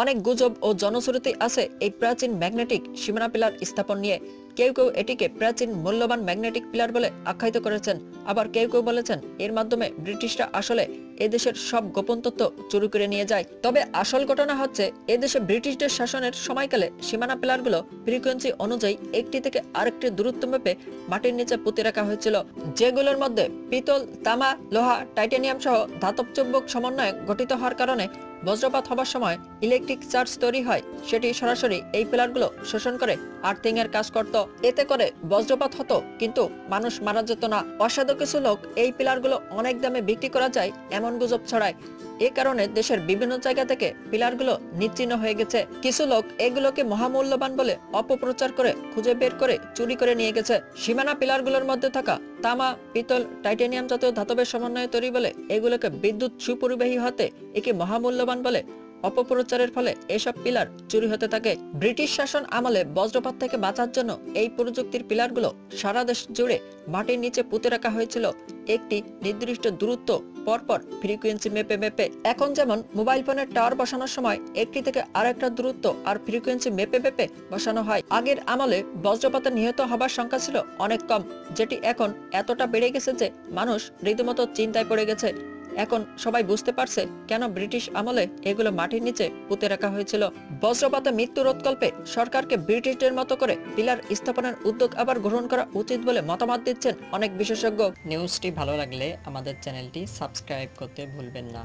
অনেক গুজব ও জনশ্রুতি আছে এই প্রাচীন ম্যাগনেটিক সীমানা পিলার স্থাপন নিয়ে। কেউ কেউ এটিকে প্রাচীন মূল্যবান ম্যাগনেটিক পিলার বলে আখ্যায়িত করেছেন। আবার কেউ কেউ বলেছেন এর মাধ্যমে ব্রিটিশরা আসলে এদেশের সব গোপন তথ্য চুরি করে নিয়ে যায়। তবে আসল ঘটনা হচ্ছে এদেশে ব্রিটিশদের শাসনের সময়কালে সীমানা পিলারগুলো ফ্রিকোয়েন্সি অনুযায়ী একটি থেকে আরেকটি দূরত্ব মেপে মাটির নিচে পুঁতে রাখা হয়েছিল। যেগুলোর মধ্যে পিতল, তামা, লোহা, টাইটানিয়াম সহ ধাতব চুম্বক সমন্বয়ে গঠিত হওয়ার কারণে বজ্রপাত হবার সময় ইলেকট্রিক চার্জ তৈরি হয়। সেটি সরাসরি এই পিলারগুলো শোষণ করে আর্থিং এর কাজ করত। এতে করে বজ্রপাত হতো, কিন্তু মানুষ মারা যেত না। অসাধু কিছু লোক এই পিলারগুলো অনেক দামে বিক্রি করা যায়, এমন গুজব ছড়ায়। এ কারণে দেশের বিভিন্ন জায়গা থেকে পিলারগুলো নিচ্ছিন্ন হয়ে গেছে। কিছু লোক এগুলোকে মহামূল্যবান বলে অপপ্রচার করে খুঁজে বের করে চুরি করে নিয়ে গেছে। সীমানা পিলারগুলোর মধ্যে থাকা তামা, পিতল, টাইটেনিয়াম জাতীয় ধাতবের সমন্বয়ে তৈরি বলে এগুলোকে বিদ্যুৎ সুপরিবাহী হতে একে মহামূল্যবান বলে অপপ্রচারের ফলে এসব পিলার চুরি হতে থাকে। ব্রিটিশ শাসন আমলে বজ্রপাত থেকে বাঁচার জন্য এই প্রযুক্তির পিলারগুলো সারা দেশ জুড়ে মাটির নিচে পুঁতে রাখা হয়েছিল। একটি নির্দিষ্ট দূরত্ব পরপর ফ্রিকোয়েন্সি মেপে মেপে। এখন যেমন মোবাইল ফোনের টাওয়ার বসানোর সময় একটি থেকে আরেকটা দূরত্ব আর ফ্রিকোয়েন্সি মেপে মেপে বসানো হয়। আগের আমলে বজ্রপাতে নিহত হবার সংখ্যা ছিল অনেক কম, যেটি এখন এতটা বেড়ে গেছে যে মানুষ রীতিমতো চিন্তায় পড়ে গেছে। এখন সবাই বুঝতে পারছে কেন ব্রিটিশ আমলে এগুলো মাটির নিচে পুঁতে রাখা হয়েছিল। বজ্রপাতে মৃত্যু রোধকল্পে সরকারকে ব্রিটিশদের মতো করে পিলার স্থাপনের উদ্যোগ আবার গ্রহণ করা উচিত বলে মতামত দিচ্ছেন অনেক বিশেষজ্ঞ। নিউজটি ভালো লাগলে আমাদের চ্যানেলটি সাবস্ক্রাইব করতে ভুলবেন না।